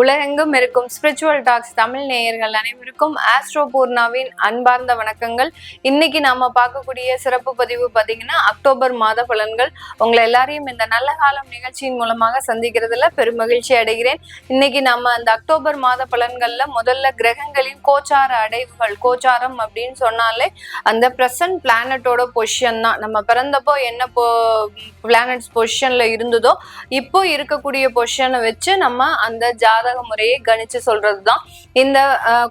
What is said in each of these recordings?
உலகெங்கும் இருக்கும் spiritual tax Tamil நேயர்கள் அனைவருக்கும் ஆஸ்ட்ரோ பூர்ணாவின் அன்பார்ந்த வணக்கங்கள். இன்னைக்கு நாம பார்க்கக்கூடிய சிறப்பு பதிவு பார்த்தீங்கன்னா அக்டோபர் மாத பலன்கள். உங்களை எல்லாரையும் இந்த நல்ல காலம் நிகழ்ச்சியின் மூலமாக சந்திக்கிறதுல பெருமகிழ்ச்சி அடைகிறேன். இன்னைக்கு நம்ம அந்த அக்டோபர் மாத பலன்கள்ல முதல்ல கிரகங்களின் கோச்சார அடைவுகள் கோச்சாரம் அப்படின்னு சொன்னாலே அந்த பிரசன்ட் பிளானட்டோட பொசிஷன் தான். நம்ம பிறந்தப்போ என்ன போ பிளானட்ஸ் பொசிஷன்ல இருந்ததோ இப்போ இருக்கக்கூடிய பொசிஷனை வச்சு நம்ம அந்த ஜாதக முறையை கணிச்சு சொல்றதுதான். இந்த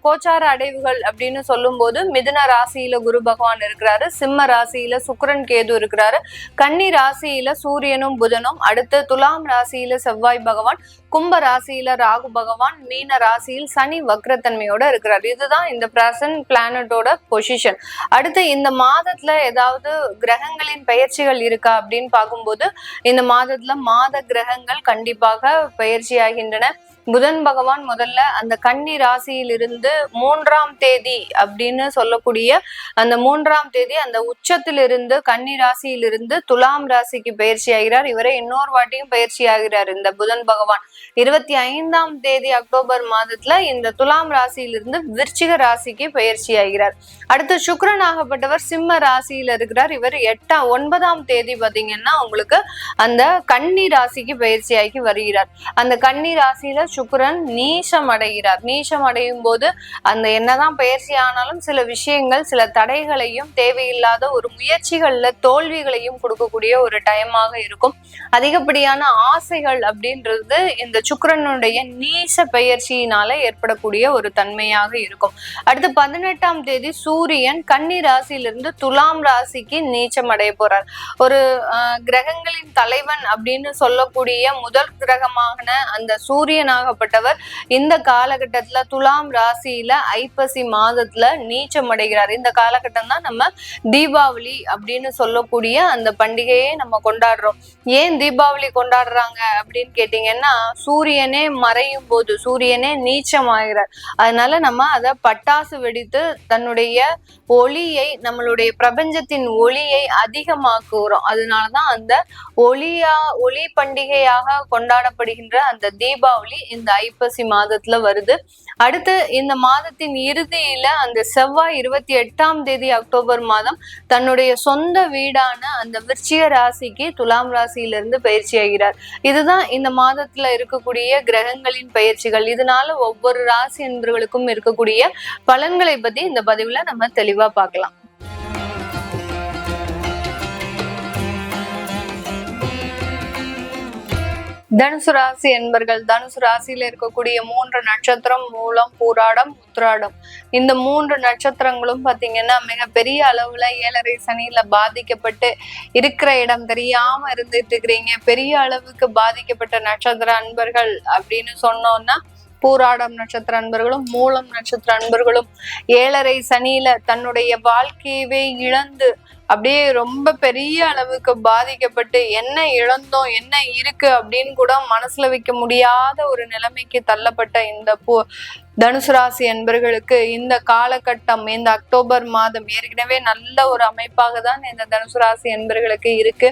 கோச்சார அடைவுகள் அப்படின்னு சொல்லும் போது மிதுன ராசியில குரு பகவான் இருக்கிறாரு சிம்ம ராசியில சுக்கிரன் கேது இருக்கிறாரு கன்னி ராசியில சூரியனும் புதனும் அடுத்து துலாம் ராசியில செவ்வாய் பகவான் கும்ப ராசியில ராகு பகவான் மீன ராசியில் சனி வக்ரத்தன்மையோட இருக்கிறார். இதுதான் இந்த பிரசன்ட் பிளானட்டோட பொசிஷன் அடுத்து இந்த மாதத்துல ஏதாவது கிரகங்களின் பயிற்சிகள் இருக்கா அப்படின்னு பார்க்கும்போது இந்த மாதத்துல மாத கிரகங்கள் கண்டிப்பாக பயிற்சியாகின்றன. புதன் பகவான் முதல்ல அந்த கன்னி ராசியிலிருந்து மூன்றாம் தேதி அப்படின்னு சொல்லக்கூடிய அந்த மூன்றாம் தேதி அந்த உச்சத்திலிருந்து கன்னி ராசியிலிருந்து துலாம் ராசிக்கு பயிற்சி ஆகிறார். இவரே இன்னொரு வாட்டியும் பயிற்சி ஆகிறார் இந்த புதன் பகவான். இருபத்தி ஐந்தாம் தேதி அக்டோபர் மாதத்துல இந்த துலாம் ராசியிலிருந்து விருச்சிக ராசிக்கு பயிற்சி ஆகிறார். அடுத்து சுக்ரன் ஆகப்பட்டவர் சிம்ம ராசியில இருக்கிறார். இவர் எட்டாம் ஒன்பதாம் தேதி பாத்தீங்கன்னா உங்களுக்கு அந்த கன்னி ராசிக்கு பயிற்சியாகி வருகிறார். அந்த கன்னி ராசியில சுக்கரன் நீசம் அடைகிறார். நீசம் அடையும் போது அந்த என்னதான் பயிற்சி ஆனாலும் சில விஷயங்கள் சில தடைகளையும் தேவையில்லாத ஒரு முயற்சிகள்ல தோல்விகளையும் கொடுக்கக்கூடிய ஒரு டைமாக இருக்கும். அதிகப்படியான ஆசைகள் அப்படின்றது இந்த சுக்கரனுடைய நீச பயிற்சியினால ஏற்படக்கூடிய ஒரு தன்மையாக இருக்கும். அடுத்து பதினெட்டாம் தேதி சூரியன் கன்னி ராசியிலிருந்து துலாம் ராசிக்கு நீச்சம் அடைய போறார். ஒரு கிரகங்களின் தலைவன் அப்படின்னு சொல்லக்கூடிய முதல் கிரகமான அந்த சூரியனாக சூரியனாகப்பட்டவர் இந்த காலகட்டத்துல துலாம் ராசியில ஐப்பசி மாதத்துல நீச்சம் அடைகிறார். இந்த காலகட்டம் தான் நம்ம தீபாவளி அப்படின்னு சொல்லக்கூடிய அந்த பண்டிகையை நம்ம கொண்டாடுறோம். ஏன் தீபாவளி கொண்டாடுறாங்க அப்படின்னு கேட்டீங்கன்னா சூரியனே மறையும் போது சூரியனே நீச்சம் ஆகிறார். அதனால நம்ம அதை பட்டாசு வெடித்து தன்னுடைய ஒளியை நம்மளுடைய பிரபஞ்சத்தின் ஒளியை அதிகமாக்குகிறோம். அதனாலதான் அந்த ஒளியா ஒளி பண்டிகையாக கொண்டாடப்படுகின்ற அந்த தீபாவளி இந்த ஐப்பசி மாதத்துல வருது. அடுத்து இந்த மாதத்தின் இறுதியில அந்த செவ்வாய் இருபத்தி எட்டாம் தேதி அக்டோபர் மாதம் தன்னுடைய சொந்த வீடான அந்த விருச்சிக ராசிக்கு துலாம் ராசியிலிருந்து பயிற்சி ஆகிறார். இதுதான் இந்த மாதத்துல இருக்கக்கூடிய கிரகங்களின் பயிற்சிகள். இதனால ஒவ்வொரு ராசி என்பவர்களுக்கும் இருக்கக்கூடிய பலன்களை பத்தி இந்த பதிவுல நம்ம தெளிவா பார்க்கலாம். தனுசு ராசி என்பர்கள் தனுசு ராசியில இருக்கக்கூடிய மூன்று நட்சத்திரம் மூலம் பூராடம் உத்ராடம் இந்த மூன்று நட்சத்திரங்களும் பாத்தீங்கன்னா மிகப்பெரிய அளவுல ஏழரை சனியில பாதிக்கப்பட்டு இருக்கிற இடம் தெரியாம இருந்துட்டு இருக்கிறீங்க. பெரிய அளவுக்கு பாதிக்கப்பட்ட நட்சத்திர அன்பர்கள் அப்படின்னு சொன்னோம்னா பூராடம் நட்சத்திர அன்பர்களும் மூலம் நட்சத்திர அன்பர்களும் ஏழரை சனியில தன்னுடைய வாழ்க்கையவே இழந்து அப்படியே ரொம்ப பெரிய அளவுக்கு பாதிக்கப்பட்டு என்ன இழந்தோம் என்ன இருக்கு அப்படின்னு கூட மனசுல வைக்க முடியாத ஒரு நிலைமைக்கு தள்ளப்பட்ட இந்த பூ தனுசு ராசி என்பர்களுக்கு இந்த காலகட்டம் இந்த அக்டோபர் மாதம் ஏற்கனவே நல்ல ஒரு அமைப்பாக தான் இந்த தனுசு ராசி என்பர்களுக்கு இருக்கு.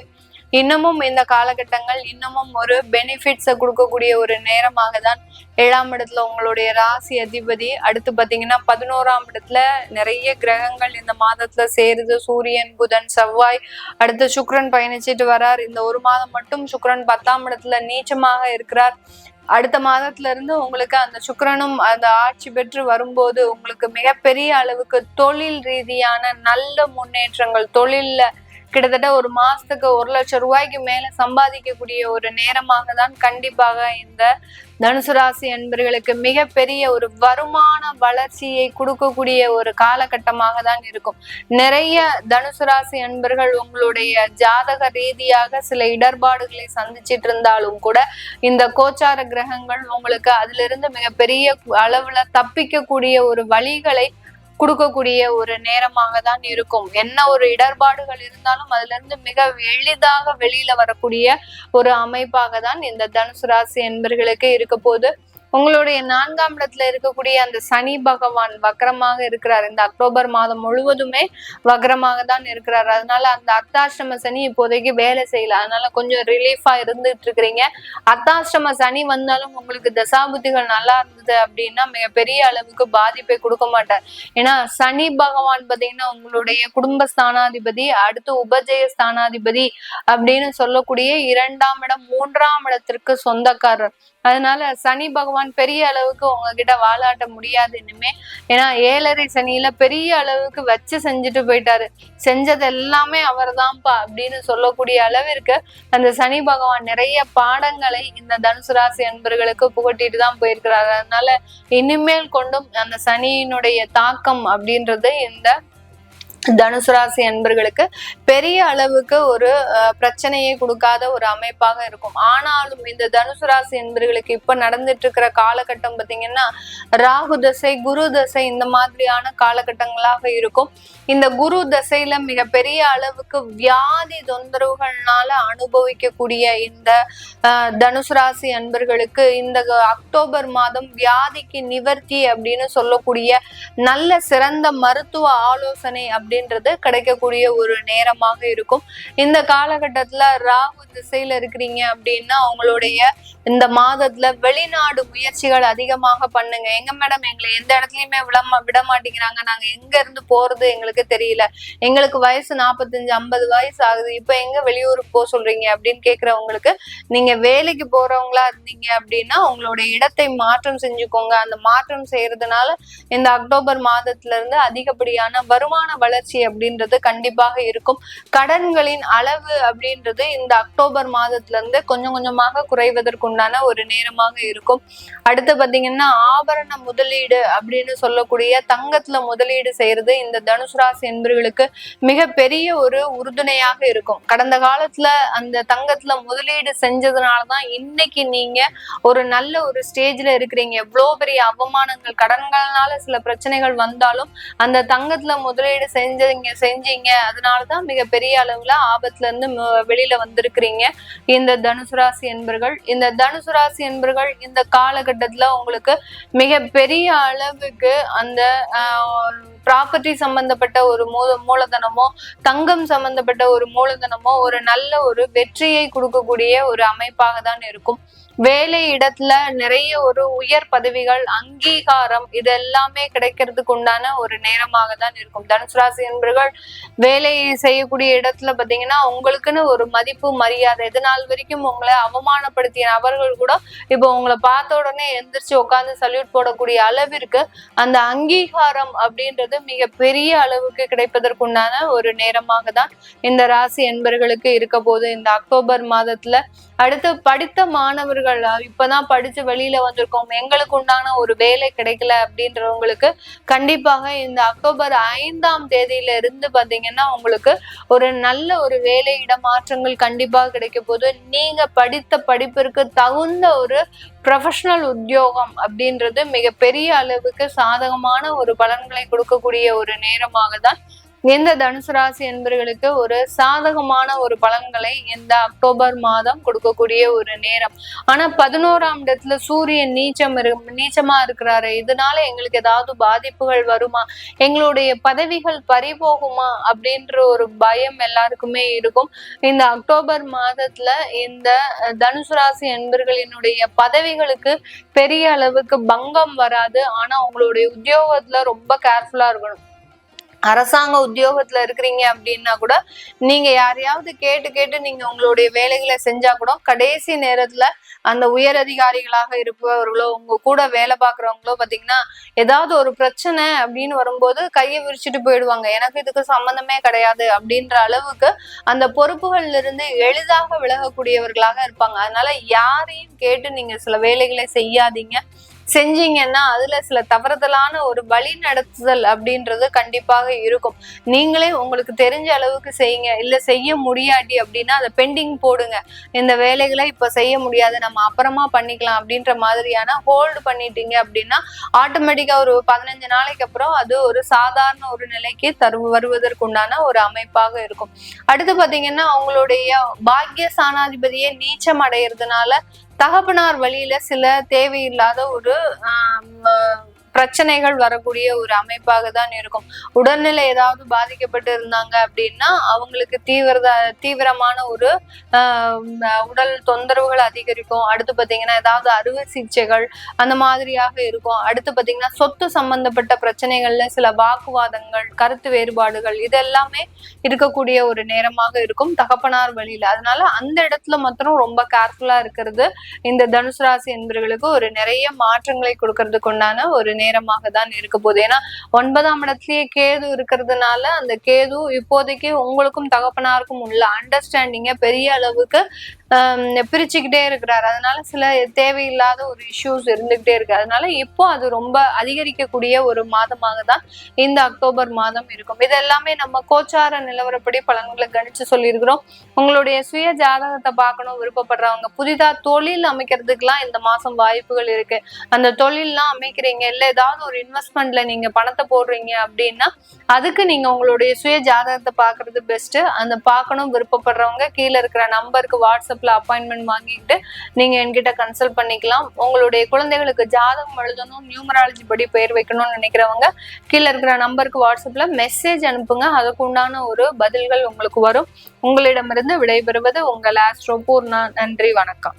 இன்னமும் இந்த காலகட்டங்கள் இன்னமும் ஒரு பெனிஃபிட்ஸை கொடுக்கக்கூடிய ஒரு நேரமாக தான் ஏழாம் இடத்துல உங்களுடைய ராசி அதிபதி. அடுத்து பார்த்தீங்கன்னா பதினோராம் இடத்துல நிறைய கிரகங்கள் இந்த மாதத்துல சேருது. சூரியன் புதன் செவ்வாய். அடுத்து சுக்ரன் பயணிச்சிட்டு வரார். இந்த ஒரு மாதம் மட்டும் சுக்ரன் பத்தாம் இடத்துல நீச்சமாக இருக்கிறார். அடுத்த மாதத்துல இருந்து உங்களுக்கு அந்த சுக்கரனும் அந்த ஆட்சி பெற்று வரும்போது உங்களுக்கு மிகப்பெரிய அளவுக்கு தொழில் ரீதியான நல்ல முன்னேற்றங்கள் தொழில்ல கிட்டத்தட்ட ஒரு மாசத்துக்கு ஒரு லட்சம் ரூபாய்க்கு மேல சம்பாதிக்கக்கூடிய ஒரு நேரமாக தான் கண்டிப்பாக இந்த தனுசு ராசி என்பர்களுக்கு மிகப்பெரிய ஒரு வருமான வளர்ச்சியை கொடுக்கக்கூடிய ஒரு காலகட்டமாக தான் இருக்கும். நிறைய தனுசு ராசி அன்பர்கள் உங்களுடைய ஜாதக ரீதியாக சில இடர்பாடுகளை சந்திச்சிட்டு இருந்தாலும் கூட இந்த கோச்சார கிரகங்கள் உங்களுக்கு அதுல இருந்து மிகப்பெரிய அளவுல தப்பிக்கக்கூடிய ஒரு வழிகளை கொடுக்கக்கூடிய ஒரு நேரமாக தான் இருக்கும். என்ன ஒரு இடர்பாடுகள் இருந்தாலும் அதுல இருந்து மிக எளிதாக வெளியில வரக்கூடிய ஒரு அமைப்பாக தான் இந்த தனுசு ராசி என்பர்களுக்கு இருக்க போது உங்களுடைய நான்காம் இடத்துல இருக்கக்கூடிய அந்த சனி பகவான் வக்ரமாக இருக்கிறார். இந்த அக்டோபர் மாதம் முழுவதுமே வக்ரமாக தான் இருக்கிறார். அதனால அந்த அர்த்தாஷ்டம சனி இப்போதைக்கு வேலை செய்யல. அதனால கொஞ்சம் ரிலீஃபா இருந்துட்டு இருக்கிறீங்க. அர்த்தாஷ்டம சனி வந்தாலும் உங்களுக்கு தசாபுத்திகள் நல்லா இருந்தது அப்படின்னா மிகப்பெரிய அளவுக்கு பாதிப்பை கொடுக்க மாட்டார். ஏன்னா சனி பகவான் பாத்தீங்கன்னா உங்களுடைய குடும்ப ஸ்தானாதிபதி அடுத்து உபஜய ஸ்தானாதிபதி அப்படின்னு சொல்லக்கூடிய இரண்டாம் இடம் மூன்றாம் இடத்திற்கு சொந்தக்காரர். அதனால சனி பகவான் பெரிய அளவுக்கு உங்ககிட்ட வாழாட்ட முடியாது இனிமே. ஏன்னா ஏழரை சனியில பெரிய அளவுக்கு வச்சு செஞ்சுட்டு போயிட்டாரு. செஞ்சது எல்லாமே அவர் தான்ப்பா அப்படின்னு சொல்லக்கூடிய அளவிற்கு அந்த சனி பகவான் நிறைய பாடங்களை இந்த தனுசு ராசி அன்பர்களுக்கு புகட்டிட்டு தான் போயிருக்கிறாரு. அதனால இனிமேல் கொண்டும் அந்த சனியினுடைய தாக்கம் அப்படின்றது இந்த தனுசு ராசி அன்பர்களுக்கு பெரிய அளவுக்கு ஒரு பிரச்சனையை கொடுக்காத ஒரு அமைப்பாக இருக்கும். ஆனாலும் இந்த தனுசு ராசி அன்பர்களுக்கு இப்ப நடந்துட்டு இருக்கிற காலகட்டம் பார்த்தீங்கன்னா ராகு தசை குரு தசை இந்த மாதிரியான காலகட்டங்களாக இருக்கும். இந்த குரு தசையில மிக பெரிய அளவுக்கு வியாதி தொந்தரவுகள்னால அனுபவிக்கக்கூடிய இந்த தனுசு ராசி அன்பர்களுக்கு இந்த அக்டோபர் மாதம் வியாதிக்கு நிவர்த்தி அப்படின்னு சொல்லக்கூடிய நல்ல சிறந்த மருத்துவ ஆலோசனை அப்படி அப்படின்றது கிடைக்கக்கூடிய ஒரு நேரமாக இருக்கும். இந்த காலகட்டத்துல ராகு திசையில இருக்கிறீங்க அப்படின்னா அவங்களுடைய இந்த மாதத்துல வெளிநாடு முயற்சிகள் அதிகமாக பண்ணுங்க. எங்க மேடம் எங்களை எந்த இடத்துலயுமே விட விட மாட்டேங்கிறாங்க. நாங்க எங்க இருந்து போறது எங்களுக்கு தெரியல. எங்களுக்கு வயசு நாற்பத்தஞ்சு ஐம்பது வயசு ஆகுது. இப்ப எங்க வெளியூருக்கு போக சொல்றீங்க அப்படின்னு கேக்குறவங்களுக்கு நீங்க வேலைக்கு போறவங்களா இருந்தீங்க அப்படின்னா உங்களுடைய இடத்தை மாற்றம் செஞ்சுக்கோங்க. அந்த மாற்றம் செய்யறதுனால இந்த அக்டோபர் மாதத்துல இருந்து அதிகப்படியான வருமான வளர்ச்சி அப்படின்றது கண்டிப்பாக இருக்கும். கடன்களின் அளவு அப்படின்றது இந்த அக்டோபர் மாதத்துல இருந்து கொஞ்சம் கொஞ்சமாக குறைவதற்கு உண்டான ஒரு நேரமாக இருக்கும். அடுத்து பாத்தீங்கன்னா ஆபரண முதலீடு அப்படின்னு சொல்லக்கூடிய தங்கத்துல முதலீடு செய்யறது இந்த தனுசு ராசி என்பவர்களுக்கு மிகப்பெரிய ஒரு உறுதுணையாக இருக்கும். கடந்த காலத்துல அந்த தங்கத்துல முதலீடு செஞ்சதுனாலதான் இன்னைக்கு நீங்க ஒரு நல்ல ஒரு ஸ்டேஜ்ல இருக்கிறீங்க. எவ்வளவு பெரிய அவமானங்கள் கடன்கள்னால சில பிரச்சனைகள் வந்தாலும் அந்த தங்கத்துல முதலீடு செஞ்சீங்க செஞ்சீங்க. அதனாலதான் மிகப்பெரிய அளவுல ஆபத்துல இருந்து வெளியில வந்திருக்கிறீங்க. இந்த தனுசு ராசி என்பர்கள் இந்த தனுசு ராசி என்பர்கள் இந்த காலகட்டத்துல உங்களுக்கு மிக பெரிய அளவுக்கு அந்த ப்ராப்பர்ட்டி சம்பந்தப்பட்ட ஒரு மூல மூலதனமோ தங்கம் சம்பந்தப்பட்ட ஒரு மூலதனமோ ஒரு நல்ல ஒரு வெற்றியை கொடுக்கக்கூடிய ஒரு அமைப்பாக தான் இருக்கும். வேலை இடத்துல நிறைய ஒரு உயர் பதவிகள் அங்கீகாரம் இது எல்லாமே கிடைக்கிறதுக்கு உண்டான ஒரு நேரமாக தான் இருக்கும். தனுசு ராசி என்பர்கள் வேலை செய்யக்கூடிய இடத்துல பாத்தீங்கன்னா உங்களுக்குன்னு ஒரு மதிப்பு மரியாதை இது நாள் வரைக்கும் உங்களை அவமானப்படுத்திய நபர்கள் கூட இப்போ உங்களை பார்த்த உடனே எந்திரிச்சு உட்காந்து சல்யூட் போடக்கூடிய அளவிற்கு அந்த அங்கீகாரம் அப்படின்றது மிக பெரிய அளவுக்கு கிடைப்பதற்குண்டான ஒரு நேரமாக தான் இந்த ராசி என்பர்களுக்கு இருக்க போது இந்த அக்டோபர் மாதத்துல அடுத்து படித்த மாணவர்கள் இப்பதான் படிச்சு வெளியில வந்திருக்கோம். எங்களுக்கு உண்டான ஒரு வேலை கிடைக்கல அப்படின்றவங்களுக்கு கண்டிப்பாக இந்த அக்டோபர் ஐந்தாம் தேதியில இருந்து பாத்தீங்கன்னா உங்களுக்கு ஒரு நல்ல ஒரு வேலை இடமாற்றங்கள் கண்டிப்பாக கிடைக்க போது நீங்க படித்த படிப்பிற்கு தகுந்த ஒரு ப்ரொஃபஷனல் உத்தியோகம் அப்படின்றது மிகப்பெரிய அளவுக்கு சாதகமான ஒரு பலன்களை கொடுக்கக்கூடிய ஒரு நேரமாக தான் இந்த தனுசு ராசி என்பர்களுக்கு ஒரு சாதகமான ஒரு பலன்களை இந்த அக்டோபர் மாதம் கொடுக்கக்கூடிய ஒரு நேரம். ஆனா பதினோராம் இடத்துல சூரியன் நீச்சம் நீச்சமா இருக்கிறாரு. இதனால எங்களுக்கு ஏதாவது பாதிப்புகள் வருமா? எங்களுடைய பதவிகள் பறிபோகுமா அப்படின்ற ஒரு பயம் எல்லாருக்குமே இருக்கும். இந்த அக்டோபர் மாதத்துல இந்த தனுசு ராசி என்பர்களினுடைய பதவிகளுக்கு பெரிய அளவுக்கு பங்கம் வராது. ஆனா உங்களுடைய உத்தியோகத்துல ரொம்ப கேர்ஃபுல்லா இருக்கணும். அரசாங்க உத்தியோகத்துல இருக்கிறீங்க அப்படின்னா கூட நீங்க யாரையாவது கேட்டு கேட்டு நீங்க உங்களுடைய வேலைகளை செஞ்சா கூட கடைசி நேரத்துல அந்த உயர் அதிகாரிகளாக இருப்பவர்களோ உங்க கூட வேலை பாக்குறவங்களோ பாத்தீங்கன்னா ஏதாவது ஒரு பிரச்சனை அப்படின்னு வரும்போது கையை விரிச்சிட்டு போயிடுவாங்க. எனக்கு இதுக்கு சம்பந்தமே கிடையாது அப்படின்ற அளவுக்கு அந்த பொறுப்புகள்ல இருந்து எளிதாக விலகக்கூடியவர்களாக இருப்பாங்க. அதனால யாரையும் கேட்டு நீங்க சில வேலைகளை செய்யாதீங்க. செஞ்சீங்கன்னா அதுல சில தவறுதலான ஒரு வழி நடத்துதல் அப்படின்றது கண்டிப்பாக இருக்கும். நீங்களே உங்களுக்கு தெரிஞ்ச அளவுக்கு செய்யுங்க. இல்ல செய்ய முடியாட்டி அப்படின்னா அதை பெண்டிங் போடுங்க. இந்த வேலைகளை இப்ப செய்ய முடியாது. நம்ம அப்புறமா பண்ணிக்கலாம் அப்படின்ற மாதிரியான ஹோல்டு பண்ணிட்டீங்க அப்படின்னா ஆட்டோமேட்டிக்கா ஒரு பதினஞ்சு நாளைக்கு அப்புறம் அது ஒரு சாதாரண ஒரு நிலைக்கு தரு வருவதற்குண்டான ஒரு அமைப்பாக இருக்கும். அடுத்து பாத்தீங்கன்னா அவங்களுடைய பாக்கிய சாணாதிபதியை நீச்சம் அடையிறதுனால தகப்பனார் வழியில சில தேவையில்லாத ஒரு ஆஹ் பிரச்சனைகள் வரக்கூடிய ஒரு அமைப்பாக தான் இருக்கும். உடல்நிலை ஏதாவது பாதிக்கப்பட்டு இருந்தாங்க அப்படின்னா அவங்களுக்கு தீவிரத தீவிரமான ஒரு ஆஹ், உடல் தொந்தரவுகள் அதிகரிக்கும். அடுத்து பாத்தீங்கன்னா ஏதாவது அறுவை சிகிச்சைகள் அந்த மாதிரியாக இருக்கும். அடுத்து பாத்தீங்கன்னா சொத்து சம்பந்தப்பட்ட பிரச்சனைகள்ல சில வாக்குவாதங்கள் கருத்து வேறுபாடுகள் இது எல்லாமே இருக்கக்கூடிய ஒரு நேரமாக இருக்கும் தகப்பனார் வழியில. அதனால அந்த இடத்துல மாத்திரம் ரொம்ப கேர்ஃபுல்லா இருக்கிறது இந்த தனுசு ராசி என்பவர்களுக்கு ஒரு நிறைய மாற்றங்களை கொடுக்கறதுக்கு உண்டான ஒரு நேரமாக தான் இருக்க போகுது. ஏன்னா ஒன்பதாம் இடத்துலயே கேது இருக்கிறதுனால அந்த கேது இப்போதைக்கு உங்களுக்கும் தகப்பனாருக்கும் உள்ள அண்டர்ஸ்டாண்டிங்க பெரிய அளவுக்கு பிரிச்சுக்கிட்டே இருக்கிறாரு. அதனால சில தேவையில்லாத ஒரு இஷ்யூஸ் இருந்துகிட்டே இருக்கு. அதனால இப்போ அது ரொம்ப அதிகரிக்கக்கூடிய ஒரு மாதமாக தான் இந்த அக்டோபர் மாதம் இருக்கும். இது எல்லாமே நம்ம கோச்சார நிலவரப்படி பலன்களை கணிச்சு சொல்லியிருக்கிறோம். உங்களுடைய சுய ஜாதகத்தை பார்க்கணும் விருப்பப்படுறவங்க. புதிதா தொழில் அமைக்கிறதுக்கெல்லாம் இந்த மாசம் வாய்ப்புகள் இருக்கு. அந்த தொழில்லாம் அமைக்கிறீங்க. இல்ல ஏதாவது ஒரு இன்வெஸ்ட்மெண்ட்ல நீங்க பணத்தை போடுறீங்க அப்படின்னா அதுக்கு நீங்க உங்களுடைய சுய ஜாதகத்தை பார்க்கறது பெஸ்ட் அந்த பார்க்கணும் விருப்பப்படுறவங்க கீழே இருக்கிற நம்பருக்கு வாட்ஸ்அப் வாட்ஸ்அப்ல அப்பாயின்மெண்ட் வாங்கிட்டு நீங்க என்கிட்ட கன்சல்ட் பண்ணிக்கலாம். உங்களுடைய குழந்தைகளுக்கு ஜாதகம் எழுதணும் நியூமராலஜி படி பெயர் வைக்கணும்னு நினைக்கிறவங்க கீழே இருக்கிற நம்பருக்கு வாட்ஸ்அப்ல மெசேஜ் அனுப்புங்க. அதுக்கு உண்டான ஒரு பதில்கள் உங்களுக்கு வரும். உங்களிடமிருந்து விடைபெறுவது உங்கள் ஆஸ்ட்ரோ பூர்ணா நன்றி வணக்கம்.